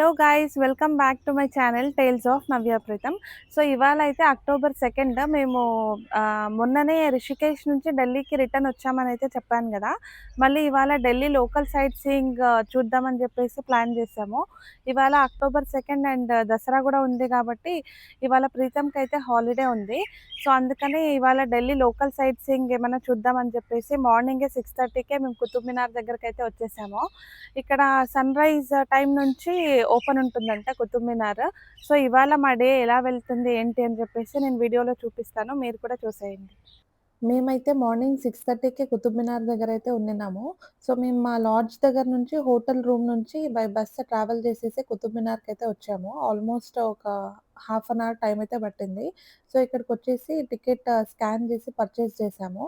Hello guys welcome back to my channel tales of Navya Preetham so ఇవాళ అయితే October second మేము మొన్ననే రిషికేష్ నుంచి ఢిల్లీకి రిటర్న్ వచ్చామని అయితే చెప్పాను కదా. మళ్ళీ ఇవాళ ఢిల్లీ లోకల్ సైట్ సీయింగ్ చూద్దామని చెప్పేసి ప్లాన్ చేసాము. ఇవాళ అక్టోబర్ సెకండ్ అండ్ దసరా కూడా ఉంది కాబట్టి ఇవాళ ప్రీతంకి అయితే హాలిడే ఉంది. సో అందుకని ఇవాళ ఢిల్లీ లోకల్ సైట్ సీయింగ్ ఏమైనా చూద్దామని చెప్పేసి మార్నింగే సిక్స్ థర్టీకే మేము కుతుబ్ మినార్ దగ్గరికి అయితే వచ్చేసాము. ఇక్కడ సన్ రైజ్ టైం నుంచి ఓపెన్ ఉంటుందంట కుతుబ్ మినార్ సో ఇవాళ మా డే ఎలా వెళ్తుంది ఏంటి అని చెప్పేసి నేను వీడియోలో చూపిస్తాను. మీరు కూడా చూసేయండి. మేమైతే మార్నింగ్ సిక్స్ థర్టీకి కుతుబ్ మినార్ దగ్గర అయితే ఉండినాము సో మేము మా లాడ్జ్ దగ్గర నుంచి హోటల్ రూమ్ నుంచి బై బస్ ట్రావెల్ చేసేసి కుతుబ్ మినార్కి అయితే వచ్చాము ఆల్మోస్ట్ ఒక హాఫ్ అన్ అవర్ టైం అయితే పట్టింది సో ఇక్కడికి వచ్చేసి టికెట్ స్కాన్ చేసి పర్చేస్ చేసాము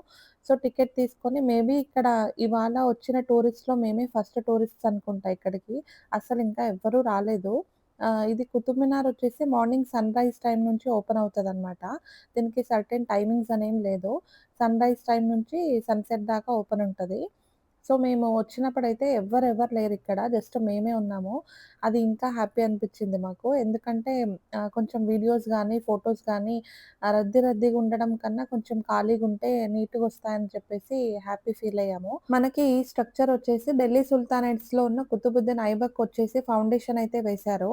సో టికెట్ తీసుకొని మేబీ ఇక్కడ ఇవాళ వచ్చిన టూరిస్ట్‌లో మేమే ఫస్ట్ టూరిస్ట్స్ అనుకుంటా ఇక్కడికి. అసలు ఇంకా ఎవ్వరూ రాలేదు. ఇది కుతుబ్ మినార్ వచ్చేసి మార్నింగ్ సన్ రైజ్ టైం నుంచి ఓపెన్ అవుతుంది అనమాట దీనికి సర్టెన్ టైమింగ్స్ అనేం లేదు. సన్ రైజ్ టైం నుంచి సన్‌సెట్ దాకా ఓపెన్ ఉంటుంది సో మేము వచ్చినప్పుడైతే లేరు ఇక్కడ జస్ట్ మేమే ఉన్నాము. అది ఇంకా హ్యాపీ అనిపించింది మాకు. ఎందుకంటే కొంచెం వీడియోస్ కానీ ఫొటోస్ కానీ రద్దీ రద్దీగా ఉండడం కన్నా కొంచెం ఖాళీగా ఉంటే నీట్గా వస్తాయని చెప్పేసి హ్యాపీ ఫీల్ అయ్యాము. మనకి ఈ స్ట్రక్చర్ వచ్చేసి ఢిల్లీ సుల్తానేట్స్‌లో ఉన్న కుతుబుద్దీన్ ఐబక్ వచ్చేసి ఫౌండేషన్ అయితే వేశారు.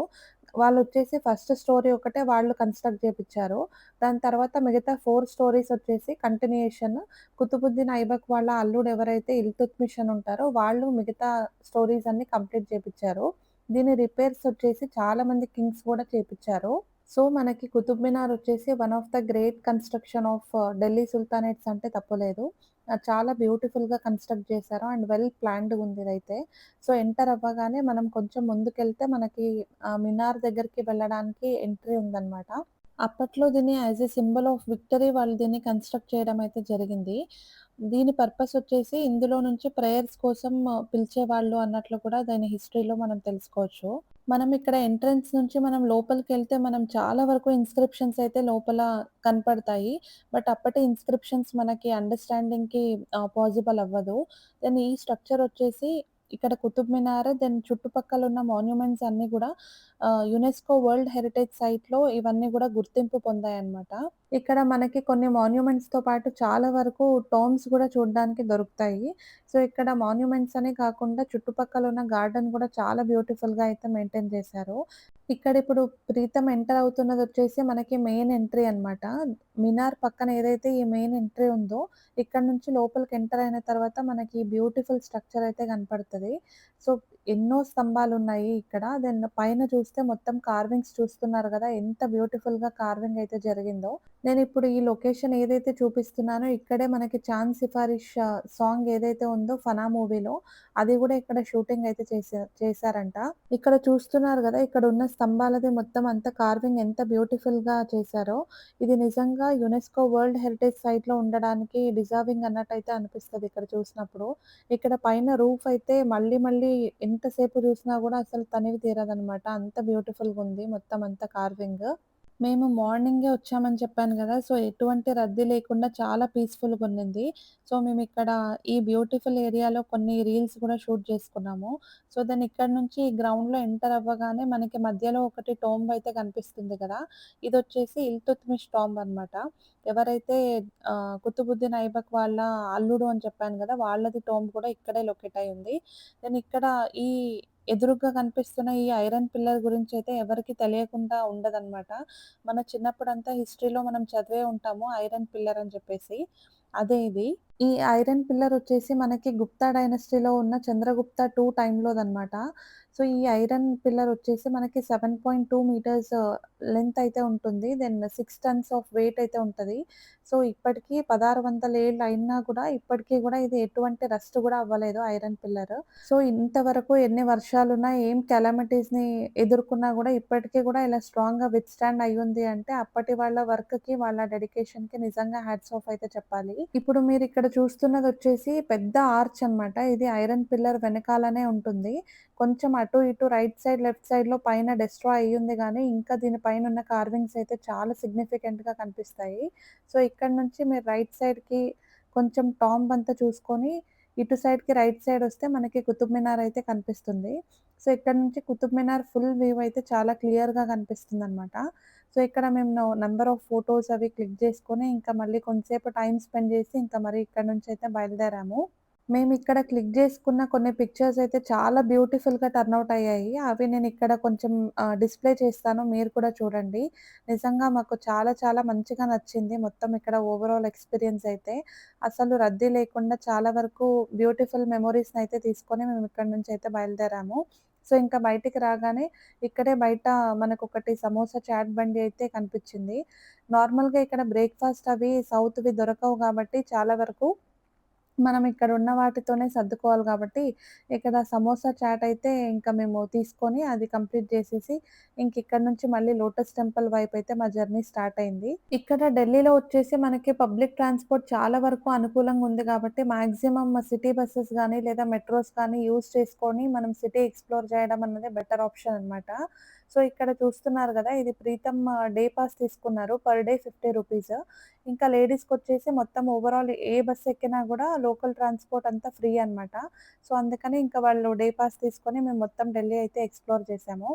వాళ్ళు వచ్చేసి ఫస్ట్ స్టోరీ ఒకటే వాళ్ళు కన్‌స్ట్రక్ట్ చేపించారు దాని తర్వాత మిగతా ఫోర్ స్టోరీస్ వచ్చేసి కంటిన్యూషన్ కుతుబుద్దీన్ ఐబక్ వాళ్ళ అల్లుడు ఎవరైతే ఇల్తుత్ మిషన్ ఉంటారో వాళ్ళు మిగతా స్టోరీస్ అన్ని కంప్లీట్ చేపించారు దీని రిపేర్స్ వచ్చేసి చాలా మంది కింగ్స్ కూడా చేపించారు సో, మనకి కుతుబ్ మినార్ వచ్చేసి one of the great construction of uh, Delhi sultanates అంటే తప్పులేదు. చాలా చాలా బ్యూటిఫుల్‌గా కన్‌స్ట్రక్ట్ చేశారు. అండ్ వెల్ ప్లాన్డ్‌గుంది ఇదైతే. సో, ఎంటర్ అవ్వగానే మనం కొంచెం ముందుకెళ్తే మనకి మినార్ దగ్గరికి వెళ్ళడానికి ఎంట్రీ ఉందన్నమాట అప్పట్లో దీన్ని as a symbol of victory వాళ్ళు దీన్ని కన్‌స్ట్రక్ట్ చేయడం అయితే జరిగింది. దీని పర్పస్ వచ్చేసి ఇందులో నుంచి ప్రేయర్స్ కోసం uh, పిలిచేవాళ్ళు అన్నట్లు కూడా దాని హిస్టరీలో మనం తెలుసుకోవచ్చు. మనం ఇక్కడ ఎంట్రన్స్ నుంచి మనం లోపలికి వెళ్తే మనం చాలా వరకు ఇన్‌స్క్రిప్షన్స్ అయితే లోపల కనపడతాయి. బట్ అప్పటి ఇన్‌స్క్రిప్షన్స్ మనకి అండర్‌స్టాండింగ్‌కి పాసిబుల్ అవ్వదు. దెన్ ఈ స్ట్రక్చర్ వచ్చేసి ఇక్కడ కుతుబ్ మినార్ దెన్ చుట్టుపక్కల ఉన్న మాన్యుమెంట్స్ అన్నీ కూడా యునెస్కో వరల్డ్ హెరిటేజ్ సైట్‌లో ఇవన్నీ కూడా గుర్తింపు పొందాయన్నమాట. ఇక్కడ మనకి కొన్ని మాన్యుమెంట్స్‌తో పాటు చాలా వరకు టోమ్స్ కూడా చూడడానికి దొరుకుతాయి. సో, ఇక్కడ మాన్యుమెంట్స్ అనే కాకుండా చుట్టుపక్కల ఉన్న గార్డెన్ కూడా చాలా బ్యూటిఫుల్‌గా అయితే మెయింటైన్ చేశారు. ఇక్కడ ఇప్పుడు ప్రీతం ఎంటర్ అవుతున్నది వచ్చేసి మనకి మెయిన్ ఎంట్రీ అన్నమాట. మినార్ పక్కన ఏదైతే ఈ మెయిన్ ఎంట్రీ ఉందో ఇక్కడ నుంచి లోపలికి ఎంటర్ అయిన తర్వాత మనకి బ్యూటిఫుల్ స్ట్రక్చర్ అయితే కనపడుతుంది సో, ఎన్నో స్తంభాలు ఉన్నాయి ఇక్కడ. దెన్ పైన చూస్తే మొత్తం కార్వింగ్స్ చూస్తున్నారు కదా ఎంత బ్యూటిఫుల్గా కార్వింగ్ అయితే జరిగిందో. నేను ఇప్పుడు ఈ లొకేషన్ ఏదైతే చూపిస్తున్నానో ఇక్కడే మనకి 'చాంద్ సిఫారిష్' సాంగ్ ఏదైతే ఉందో 'ఫనా' మూవీలో అది కూడా ఇక్కడ షూటింగ్ అయితే చేసా చేశారంట. ఇక్కడ చూస్తున్నారు కదా ఇక్కడ ఉన్న స్తంభాలది మొత్తం అంత కార్వింగ్ ఎంత బ్యూటిఫుల్గా చేశారో. ఇది నిజంగా యునెస్కో వరల్డ్ హెరిటేజ్ సైట్లో ఉండడానికి డిజర్వింగ్ అన్నట్టు అయితే అనిపిస్తది ఇక్కడ చూసినప్పుడు. ఇక్కడ పైన రూఫ్ అయితే మళ్ళీ మళ్ళీ ఎంతసేపు చూసినా కూడా అసలు తనివి తీరదనమాట. అంత బ్యూటిఫుల్‌గుంది మొత్తం అంతా కార్వింగ్. మేము మార్నింగే వచ్చామని చెప్పాను కదా సో, ఎటువంటి రద్దీ లేకుండా చాలా పీస్‌ఫుల్‌గా ఉండింది. సో, మేమిక్కడ ఈ బ్యూటిఫుల్ ఏరియాలో కొన్ని రీల్స్ కూడా షూట్ చేసుకున్నాము. సో, దెన్ ఇక్కడ నుంచి గ్రౌండ్‌లో ఎంటర్ అవ్వగానే మనకి మధ్యలో ఒకటి టోంబ్ అయితే కనిపిస్తుంది కదా! ఇదొచ్చేసి ఇల్తుత్మిష్ టోంబ్ అనమాట. ఎవరైతే ఆహ్, కుతుబుద్దీన్ ఐబక్ వాళ్ళ అల్లుడు అని చెప్పాను కదా వాళ్ళది టోంబ్ కూడా ఇక్కడే లొకేట్ అయ్యి దెన్ ఇక్కడ ఈ ఎదురుగా కనిపిస్తున్న ఈ ఐరన్ పిల్లర్ గురించి అయితే ఎవరికి తెలియకుండా ఉండదన్నమాట మన చిన్నప్పుడంతా హిస్టరీలో మనం చదివే ఉంటాము ఐరన్ పిల్లర్ అని చెప్పేసి. అదే ఇది. ఈ ఐరన్ పిల్లర్ వచ్చేసి మనకి గుప్తా డైనస్టీలో ఉన్న చంద్రగుప్త II టైమ్‌లోదనమాట. సో, ఈ ఐరన్ పిల్లర్ వచ్చేసి మనకి 7.2 మీటర్స్ లెంత్ అయితే ఉంటుంది. Then six tons of weight అయితే ఉంటుంది సో, ఇప్పటికీ పదహారు వందల ఏళ్ళు అయినా కూడా ఇప్పటికీ కూడా ఇది ఎటువంటి రస్ట్ కూడా అవ్వలేదు ఐరన్ పిల్లర్. సో, ఇంతవరకు ఎన్ని వర్షాలున్నా ఏం కెలామిటీస్‌ని ఎదుర్కొన్నా కూడా ఇప్పటికీ కూడా ఇలా స్ట్రాంగ్‌గా విత్‌స్టాండ్ అయ్యింది అంటే అప్పటి వాళ్ళ వర్క్‌కి, వాళ్ళ డెడికేషన్‌కి నిజంగా హ్యాట్స్ ఆఫ్ అయితే చెప్పాలి. ఇప్పుడు మీరు ఇక్కడ చూస్తున్నది వచ్చేసి పెద్ద ఆర్చ్ అన్నమాట. ఇది ఐరన్ పిల్లర్ వెనకాలనే ఉంటుంది. కొంచెం అటు ఇటు రైట్ సైడ్, లెఫ్ట్ సైడ్లో పైన డిస్ట్రాయ్ అయ్యింది కానీ ఇంకా దీని పైనున్న కార్వింగ్స్ అయితే చాలా సిగ్నిఫికెంట్గా కనిపిస్తాయి. సో, ఇక్కడ నుంచి మీరు రైట్ సైడ్కి కొంచెం టాంబ్ అంతా చూసుకొని ఇటు సైడ్‌కి రైట్ సైడ్ వస్తే మనకి కుతుబ్ మినార్ అయితే కనిపిస్తుంది. సో, ఇక్కడ నుంచి కుతుబ్ మినార్ ఫుల్ వ్యూ అయితే చాలా క్లియర్‌గా కనిపిస్తుందనమాట. సో, ఇక్కడ మేము నెంబర్ ఆఫ్ ఫోటోస్ అవి క్లిక్ చేసుకొని, ఇంకా మళ్ళీ కొంతసేపు టైం స్పెండ్ చేసి, ఇంకా మరి ఇక్కడ నుంచి అయితే బయలుదేరాము. మేము ఇక్కడ క్లిక్ చేసుకున్న కొన్ని పిక్చర్స్ అయితే చాలా బ్యూటిఫుల్‌గా టర్న్అవుట్ అయ్యాయి. అవి నేను ఇక్కడ కొంచెం డిస్‌ప్లే చేస్తాను. మీరు కూడా చూడండి. నిజంగా మాకు చాలా చాలా మంచిగా నచ్చింది. మొత్తం ఇక్కడ ఓవరాల్ ఎక్స్‌పీరియన్స్ అయితే. అసలు రద్దీ లేకుండా చాలా వరకు బ్యూటిఫుల్ మెమొరీస్ని అయితే తీసుకొని మేము ఇక్కడ నుంచి అయితే బయలుదేరాము. సో, ఇంకా బయటికి రాగానే ఇక్కడే బయట మనకు ఒకటి సమోసా చాట్ బండి అయితే కనిపించింది నార్మల్‌గా ఇక్కడ బ్రేక్‌ఫాస్ట్ అవి సౌత్‌వి దొరకవు కాబట్టి చాలా వరకు మనం ఇక్కడ ఉన్న వాటితోనే సర్దుకోవాలి కాబట్టి, ఇక్కడ సమోసా చాట్ అయితే ఇంకా మేము తీసుకొని అది కంప్లీట్ చేసేసి, ఇంక ఇక్కడ నుంచి మళ్ళీ లోటస్ టెంపుల్ వైపయితే మా జర్నీ స్టార్ట్ అయింది. ఇక్కడ ఢిల్లీలో వచ్చేసి మనకి పబ్లిక్ ట్రాన్స్‌పోర్ట్ చాలా వరకు అనుకూలంగా ఉంది కాబట్టి, మాక్సిమం సిటీ బస్సెస్ కానీ లేదా మెట్రోస్ కానీ యూజ్ చేసుకొని మనం సిటీ ఎక్స్‌ప్లోర్ చేయడం అన్నది బెటర్ ఆప్షన్ అనమాట. సో, ఇక్కడ చూస్తున్నారు కదా ఇది ప్రీతమ్ డే పాస్ తీసుకున్నారు. Per day 50 rupees. ఇంకా లేడీస్కి వచ్చేసి మొత్తం ఓవరాల్ ఏ బస్ ఎక్కినా కూడా లోకల్ ట్రాన్స్‌పోర్ట్ అంతా ఫ్రీ అనమాట. సో, అందుకని ఇంకా వాళ్ళు డే పాస్ తీసుకొని మేము మొత్తం ఢిల్లీ అయితే ఎక్స్‌ప్లోర్ చేసాము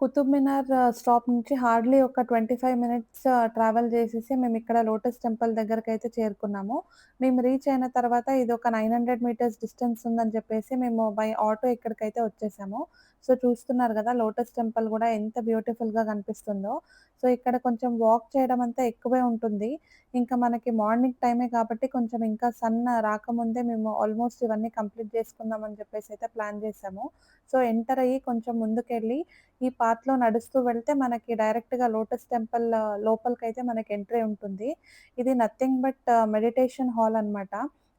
కుతుబ్ మినార్ స్టాప్ నుంచి హార్డ్‌లీ ఒక 25 మినిట్స్ ట్రావెల్ చేసేసి మేము ఇక్కడ లోటస్ టెంపుల్ దగ్గరకైతే చేరుకున్నాము. మేము రీచ్ అయిన తర్వాత ఇది ఒక నైన్ హండ్రెడ్ మీటర్స్ డిస్టెన్స్ ఉందని చెప్పేసి మేము బై ఆటో ఇక్కడికైతే వచ్చేసాము. సో, చూస్తున్నారు కదా లోటస్ టెంపుల్ కూడా ఎంత బ్యూటిఫుల్‌గా కనిపిస్తుందో. సో, ఇక్కడ కొంచెం వాక్ చేయడం అంతా ఎక్కువే ఉంటుంది. ఇంకా మనకి మార్నింగ్ టైమే కాబట్టి కొంచెం ఇంకా సన్ రాకముందే మేము ఆల్మోస్ట్ ఇవన్నీ కంప్లీట్ చేసుకుందాం అని చెప్పేసయితే ప్లాన్ చేసాము సో, ఎంటర్ అయ్యి కొంచెం ముందుకెళ్ళి ఈ పాత్‌లో నడుస్తూ వెళ్తే మనకి డైరెక్ట్‌గా లోటస్ టెంపుల్ లోపలికైతే మనకి ఎంట్రీ ఉంటుంది. ఇది నథింగ్ బట్ మెడిటేషన్ హాల్ అనమాట.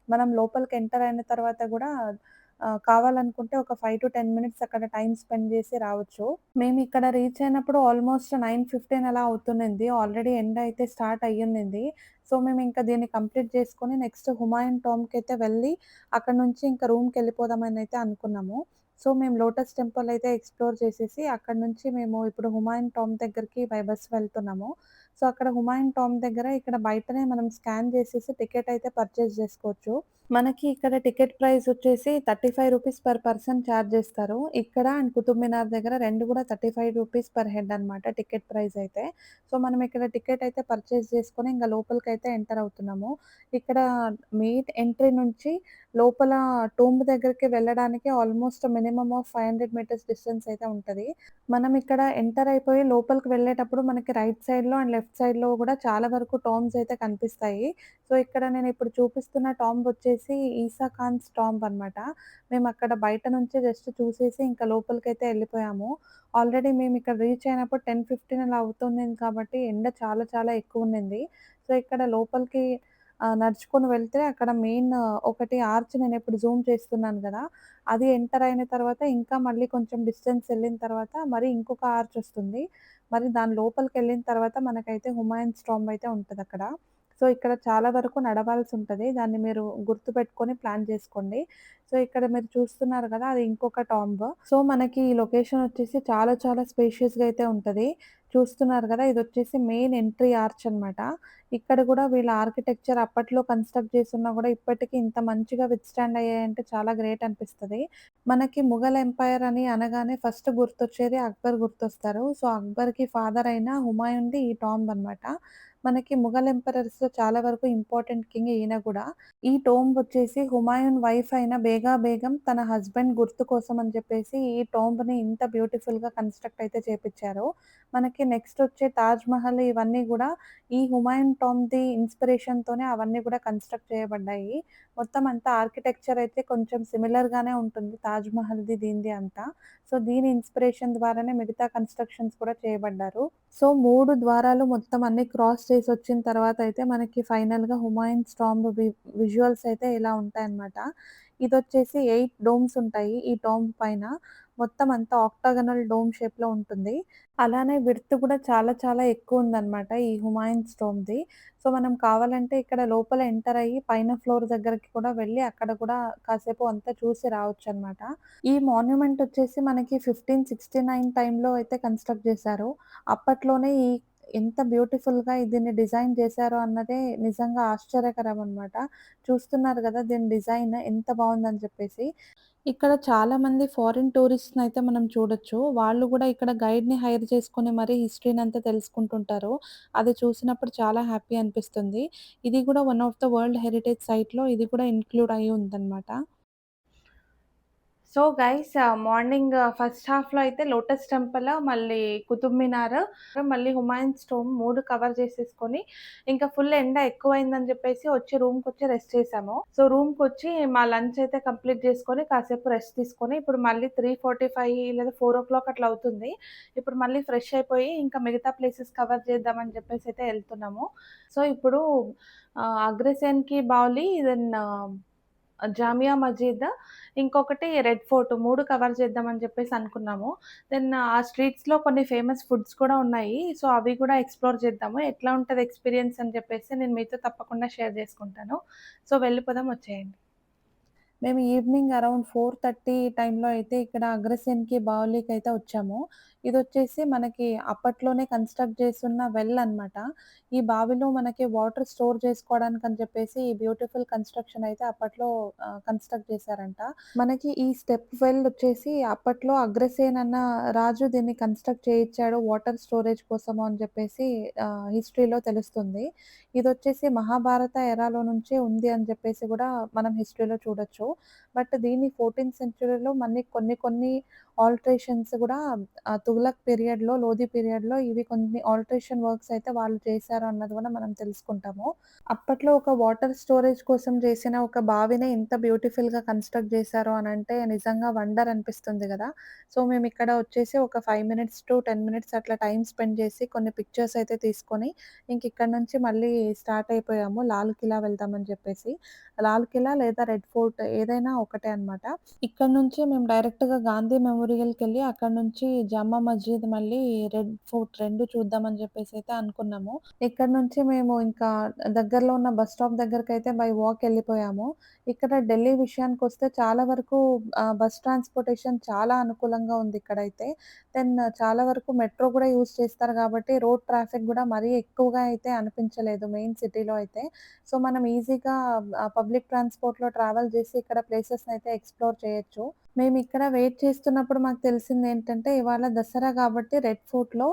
మనం లోపలికి ఎంటర్ అయిన తర్వాత కూడా కావాలనుకుంటే ఒక 5-10 మినిట్స్ అక్కడ టైం స్పెండ్ చేసి రావచ్చు. మేము ఇక్కడ రీచ్ అయినప్పుడు ఆల్మోస్ట్ 9:15 అలా అవుతున్నింది. ఆల్రెడీ ఎండ్ అయితే స్టార్ట్ అయ్యింది సో, మేము ఇంకా దీన్ని కంప్లీట్ చేసుకొని నెక్స్ట్ హుమాయూన్ అయితే వెళ్ళి, అక్కడి నుంచి ఇంకా రూమ్కి వెళ్ళిపోదామని అయితే అనుకున్నాము. సో, మేము లోటస్ టెంపుల్ అయితే ఎక్స్‌ప్లోర్ చేసేసి, అక్కడి నుంచి మేము ఇప్పుడు హుమాయూన్ టామ్ దగ్గరికి బై బస్ వెళ్తున్నాము. సో, అక్కడ హుమాయూన్ టామ్ దగ్గర ఇక్కడ బయటనే మనం స్కాన్ చేసేసి టికెట్ అయితే పర్చేస్ చేసుకోవచ్చు. మనకి ఇక్కడ టికెట్ ప్రైస్ వచ్చేసి 35 రూపీస్ పర్ పర్సన్ చార్జ్ చేస్తారు. ఇక్కడ అండ్ కుతుబ్ మినార్ దగ్గర రెండు కూడా 35 రూపీస్ పర్ హెడ్ అనమాట టికెట్ ప్రైస్ అయితే. సో, మనం ఇక్కడ టికెట్ అయితే పర్చేస్ చేసుకొని ఇంకా లోపలికి అయితే ఎంటర్ అవుతున్నాము. ఇక్కడ మెయిన్ ఎంట్రీ నుంచి లోపల టూంబ్ దగ్గరికి వెళ్ళడానికి almost minimum of 500 meters distance అయితే ఉంటుంది మనం ఇక్కడ ఎంటర్ అయిపోయి లోపలికి వెళ్ళేటప్పుడు మనకి రైట్ సైడ్‌లో అండ్ లెఫ్ట్ సైడ్‌లో కూడా చాలా వరకు టోమ్స్ అయితే కనిపిస్తాయి. సో, ఇక్కడ నేను ఇప్పుడు చూపిస్తున్న టాంబ్ వచ్చేసి ఈసా ఖాన్ స్టాంప్ అనమాట. మేము అక్కడ బయట నుంచి జస్ట్ చూసేసి ఇంకా లోపలికైతే వెళ్ళిపోయాము ఆల్రెడీ మేము ఇక్కడ రీచ్ అయినప్పుడు 10:15 అలా అవుతుంది కాబట్టి ఎండ చాలా చాలా ఎక్కువ ఉండింది సో, ఇక్కడ లోపలికి నడుచుకొని వెళ్తే అక్కడ మెయిన్ ఒకటి ఆర్చ్ నేను ఇప్పుడు జూమ్ చేస్తున్నాను కదా అది ఎంటర్ అయిన తర్వాత ఇంకా మళ్ళీ కొంచెం డిస్టెన్స్ వెళ్ళిన తర్వాత మరి ఇంకొక ఆర్చ్ వస్తుంది. మరి దాని లోపలికి వెళ్ళిన తర్వాత మనకైతే హుమాయూన్స్ స్టాంబ్ అయితే ఉంటుంది అక్కడ సో, ఇక్కడ చాలా వరకు నడవాల్సి ఉంటుంది దాన్ని మీరు గుర్తుపెట్టుకొని ప్లాన్ చేసుకోండి. సో, ఇక్కడ మీరు చూస్తున్నారు కదా అది ఇంకొక టాంబ్. సో, మనకి ఈ లొకేషన్ వచ్చేసి చాలా చాలా స్పేషియస్‌గా అయితే ఉంటుంది చూస్తున్నారు కదా ఇది వచ్చేసి మెయిన్ ఎంట్రీ ఆర్చ్ అనమాట. ఇక్కడ కూడా వీళ్ళ ఆర్కిటెక్చర్ అప్పట్లో కన్‌స్ట్రక్ట్ చేస్తున్నా కూడా ఇప్పటికి ఇంత మంచిగా విత్‌స్టాండ్ అయ్యాయంటే చాలా గ్రేట్ అనిపిస్తుంది మనకి ముఘల్ ఎంపైర్ అని అనగానే ఫస్ట్ గుర్తొచ్చేది అక్బర్ గుర్తొస్తారు. సో, అక్బర్‌కి ఫాదర్ అయిన హుమాయూన్‌ది ఈ టాంబ్ అనమాట. మనకి ముఘల్ ఎంపరర్స్‌లో చాలా వరకు ఇంపార్టెంట్ కింగ్ ఈయన కూడా ఈ టోంబ్ వచ్చేసి హుమాయూన్ వైఫ్ అయిన బేగా బేగం తన హస్బెండ్ గుర్తు కోసం అని చెప్పేసి ఈ టోంబ్‌ని ఇంత బ్యూటిఫుల్గా కన్‌స్ట్రక్ట్ అయితే చేపించారు మనకి నెక్స్ట్ వచ్చే తాజ్ మహల్ ఇవన్నీ కూడా ఈ హుమాయూన్ ఇన్స్పిరేషన్ తోనే అవన్నీ కూడా కన్‌స్ట్రక్ట్ చేయబడ్డాయి. మొత్తం అంతా ఆర్కిటెక్చర్ అయితే కొంచెం సిమిలర్ గానే ఉంటుంది తాజ్ మహల్‌ది దీనిది అంతా. సో, దీని ఇన్‌స్పిరేషన్ ద్వారానే మిగతా కన్‌స్ట్రక్షన్స్ కూడా చేయబడ్డారు. సో, మూడు ద్వారాలు మొత్తం అన్ని క్రాస్ చేసొచ్చిన తర్వాత అయితే మనకి ఫైనల్‌గా గా టాంబ్ వి విజువల్స్ అయితే ఇలా ఉంటాయన్నమాట. ఇదొచ్చేసి 8 డోమ్స్ ఉంటాయి ఈ టోమ్ పైన. మొత్తం అంతా ఆక్టాగనల్ డోమ్ షేప్‌లో ఉంటుంది. అలానే విడ్త్ కూడా చాలా చాలా ఎక్కువ ఉందన్నమాట ఈ హుమాయూన్స్ టాంబ్‌ది. సో, మనం కావాలంటే ఇక్కడ లోపల ఎంటర్ అయ్యి పైన ఫ్లోర్ దగ్గరికి కూడా వెళ్ళి అక్కడ కూడా కాసేపు అంతా చూసి రావచ్చనమాట. ఈ మాన్యుమెంట్ వచ్చేసి మనకి ఫిఫ్టీన్ సిక్స్టీ నైన్ టైంలో అయితే కన్‌స్ట్రక్ట్ చేశారు. అప్పట్లోనే ఈ ఎంత బ్యూటిఫుల్‌గా దీన్ని డిజైన్ చేశారో అన్నదే నిజంగా ఆశ్చర్యకరం అనమాట. చూస్తున్నారు కదా దీని డిజైన్ ఎంత బాగుందని చెప్పేసి. ఇక్కడ చాలా మంది ఫారిన్ టూరిస్ట్‌నయితే మనం చూడొచ్చు. వాళ్ళు కూడా ఇక్కడ గైడ్‌ని హైర్ చేసుకుని మరీ హిస్టరీనంతా తెలుసుకుంటుంటారు. అది చూసినప్పుడు చాలా హ్యాపీ అనిపిస్తుంది. ఇది కూడా one of the world heritage సైట్‌లో ఇది కూడా ఇంక్లూడ్ అయి ఉందన్నమాట సో గైస్ మార్నింగ్ ఫస్ట్ హాఫ్‌లో అయితే లోటస్ టెంపుల్, మళ్ళీ కుతుబ్ మినార్, మళ్ళీ హుమాయూన్స్ టోంబ్ 3 కవర్ చేసేసుకొని, ఇంకా ఫుల్ ఎండ ఎక్కువైందని చెప్పేసి వచ్చి రూమ్‌కొచ్చి రెస్ట్ చేసాము సో రూమ్కి వచ్చి మా లంచ్ అయితే కంప్లీట్ చేసుకొని, కాసేపు రెస్ట్ తీసుకొని, ఇప్పుడు మళ్ళీ 3:45 లేదా 4:00 అట్లా అవుతుంది. ఇప్పుడు మళ్ళీ ఫ్రెష్ అయిపోయి, ఇంకా మిగతా ప్లేసెస్ కవర్ చేద్దామని చెప్పేసి అయితే వెళ్తున్నాము సో ఇప్పుడు అగ్రసేన్‌కి బావులి దెన్ జామియా మజీద్ ఇంకొకటి రెడ్ ఫోర్ట్ మూడు కవర్ చేద్దామని చెప్పేసి అనుకున్నాము. దెన్ ఆ స్ట్రీట్స్‌లో కొన్ని ఫేమస్ ఫుడ్స్ కూడా ఉన్నాయి. సో అవి కూడా ఎక్స్‌ప్లోర్ చేద్దాము. ఎట్లా ఉంటుంది ఎక్స్‌పీరియన్స్ అని చెప్పేసి నేను మీతో తప్పకుండా షేర్ చేసుకుంటాను. సో వెళ్ళిపోదాం వచ్చేయండి. మేము ఈవినింగ్ అరౌండ్ 4:30 టైంలో అయితే ఇక్కడ అగ్రసేన్‌కి, బావులీకి అయితే వచ్చాము. ఇది వచ్చేసి మనకి అప్పట్లోనే కన్‌స్ట్రక్ట్ చేస్తున్న వెల్ అనమాట. ఈ బావిలో మనకి వాటర్ స్టోర్ చేసుకోవడానికి అని చెప్పేసి ఈ బ్యూటిఫుల్ కన్‌స్ట్రక్షన్ అయితే అప్పట్లో కన్‌స్ట్రక్ట్ చేశారంట. మనకి ఈ స్టెప్ వెల్ వచ్చేసి అప్పట్లో అగ్రసేన్ అన్న రాజు దీన్ని కన్‌స్ట్రక్ట్ చేయించాడు వాటర్ స్టోరేజ్ కోసము అని చెప్పేసి హిస్టరీలో తెలుస్తుంది. ఇది వచ్చేసి మహాభారత ఎరాలో నుంచే ఉంది అని చెప్పేసి కూడా మనం హిస్టరీలో చూడొచ్చు. బట్ దీన్ని 14థ్ సెంచురీలో మనకి కొన్ని కొన్ని ఆల్టరేషన్స్ కూడా తుగ్లక్ పీరియడ్‌లో, లోధి పీరియడ్‌లో ఇవి కొన్ని ఆల్టరేషన్ వర్క్స్ అయితే వాళ్ళు చేశారు అన్నది కూడా మనం తెలుసుకుంటాము. అప్పట్లో ఒక వాటర్ స్టోరేజ్ కోసం చేసిన ఒక బావిని ఇంత బ్యూటిఫుల్‌గా కన్‌స్ట్రక్ట్ చేశారు అంటే నిజంగా వండర్ అనిపిస్తుంది కదా సో మేము ఇక్కడ వచ్చేసి ఒక ఫైవ్ మినిట్స్ టు 10 మినిట్స్ అట్లా టైం స్పెండ్ చేసి కొన్ని పిక్చర్స్ అయితే తీసుకొని, ఇంక ఇక్కడ నుంచి మళ్ళీ స్టార్ట్ అయిపోయాము. లాల్ కిలా వెళ్దామని చెప్పేసి. లాల్ కిలా లేదా రెడ్ ఫోర్ట్ ఏదైనా ఒకటే అనమాట. ఇక్కడ నుంచి మేము డైరెక్ట్‌గా గాంధీ మెమోరియల్‌కెళ్ళి అక్కడ నుంచి జామా మస్జిద్ మళ్ళీ రెడ్ ఫోర్ట్ రెండు చూద్దామని చెప్పేసి అయితే అనుకున్నాము. ఇక్కడ నుంచి మేము ఇంకా దగ్గరలో ఉన్న బస్ స్టాప్ దగ్గరకైతే బై వాక్ వెళ్ళిపోయాము ఇక్కడ ఢిల్లీ విషయానికి వస్తే చాలా వరకు బస్ ట్రాన్స్‌పోర్టేషన్ చాలా అనుకూలంగా ఉంది ఇక్కడైతే. దెన్ చాలా వరకు మెట్రో కూడా యూజ్ చేస్తారు కాబట్టి రోడ్ ట్రాఫిక్ కూడా మరీ ఎక్కువగా అయితే అనిపించలేదు మెయిన్ సిటీలో అయితే. సో మనం ఈజీగా ఆహ్, పబ్లిక్ ట్రాన్స్‌పోర్ట్‌లో ట్రావెల్ చేసి ఇక్కడ అక్కడ ప్లేసెస్ అయితే ఎక్స్‌ప్లోర్ చేయొచ్చు. మేము ఇక్కడ వెయిట్ చేస్తున్నప్పుడు మాకు తెలిసింది ఏంటంటే ఇవాళ దసరా కాబట్టి రెడ్ ఫోర్ట్‌లో లో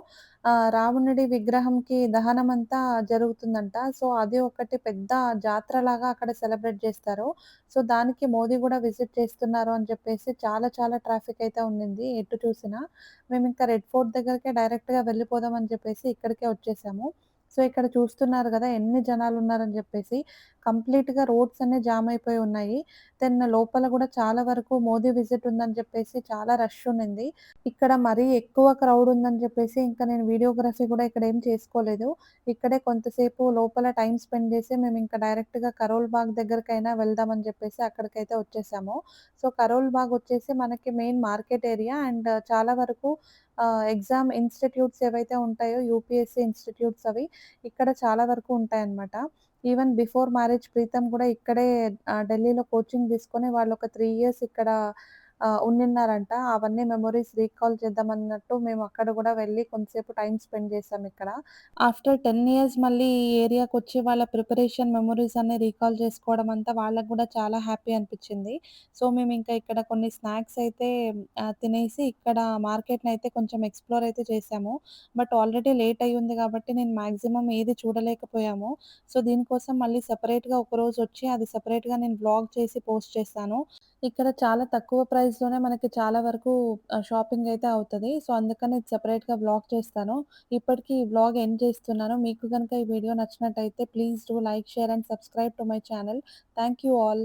రావణుడి విగ్రహంకి దహనం అంతా జరుగుతుందంట. సో అది ఒకటి పెద్ద జాతర లాగా అక్కడ సెలబ్రేట్ చేస్తారు. సో దానికి మోదీ కూడా విజిట్ చేస్తున్నారు అని చెప్పేసి చాలా చాలా ట్రాఫిక్ అయితే ఉండింది ఎటు చూసినా. మేము ఇంకా రెడ్ ఫోర్ట్ దగ్గరికే డైరెక్ట్‌గా వెళ్ళిపోదాం అని చెప్పేసి ఇక్కడికే వచ్చేసాము. సో ఇక్కడ చూస్తున్నారు కదా ఎన్ని జనాలు ఉన్నారని చెప్పేసి. కంప్లీట్‌గా రోడ్స్ అన్నీ జామ్ అయిపోయి ఉన్నాయి. దెన్ లోపల కూడా చాలా వరకు మోదీ విజిట్ ఉందని చెప్పేసి చాలా రష్ ఉన్నింది ఇక్కడ మరీ ఎక్కువ క్రౌడ్ ఉందని చెప్పేసి ఇంకా నేను వీడియోగ్రఫీ కూడా ఇక్కడ ఏం చేసుకోలేదు. ఇక్కడే కొంతసేపు లోపల టైం స్పెండ్ చేసి మేము ఇంకా డైరెక్ట్‌గా కరోల్ బాగ్ దగ్గరకైనా వెళ్దామని చెప్పేసి అక్కడికైతే వచ్చేసాము. సో కరోల్ బాగ్ వచ్చేసి మనకి మెయిన్ మార్కెట్ ఏరియా అండ్ చాలా వరకు ఎగ్జామ్ ఇన్‌స్టిట్యూట్స్ ఏవైతే ఉంటాయో యూపీఎస్‌సీ ఇన్‌స్టిట్యూట్స్ అవి ఇక్కడ చాలా వరకు ఉంటాయన్నమాట. ఈవెన్ బిఫోర్ మ్యారేజ్ ప్రీతం కూడా ఇక్కడే ఢిల్లీలో కోచింగ్ తీసుకొని వాళ్ళు ఒక త్రీ ఇయర్స్ ఇక్కడ ఉన్నిన్నారంట ఉండిన్నారంట. అవన్నీ మెమొరీస్ రీకాల్ చేద్దామన్నట్టు మేము అక్కడ కూడా వెళ్ళి కొంతసేపు టైం స్పెండ్ చేసాం ఇక్కడ. ఆఫ్టర్ 10 ఇయర్స్ మళ్ళీ ఈ ఏరియాకొచ్చి వాళ్ళ ప్రిపరేషన్ మెమొరీస్ అన్ని రీకాల్ చేసుకోవడం అంతా వాళ్ళకి కూడా చాలా హ్యాపీ అనిపించింది సో మేము ఇంకా ఇక్కడ కొన్ని స్నాక్స్ అయితే తినేసి ఇక్కడ మార్కెట్‌నయితే కొంచెం ఎక్స్‌ప్లోర్ అయితే చేసాము బట్ ఆల్రెడీ లేట్ అయ్యుంది కాబట్టి నేను మాక్సిమం ఏది చూడలేకపోయాము. సో దీనికోసం మళ్ళీ సెపరేట్‌గా ఒకరోజొచ్చి అది సెపరేట్‌గా నేను బ్లాగ్ చేసి పోస్ట్ చేస్తాను. ఇక్కడ చాలా తక్కువ ప్రైస్ ప్రైస్‌లోనే మనకి చాలా వరకు ఆహ్, షాపింగ్ అయితే అవుతది. సో అందుకని ఇది సెపరేట్‌గా వ్లాగ్ చేస్తాను. ఇప్పటికి ఈ వ్లాగ్ ఎండ్ చేస్తున్నాను. మీకు గనుక ఈ వీడియో నచ్చినట్టయితే please do like, share and subscribe to my channel. Thank you all.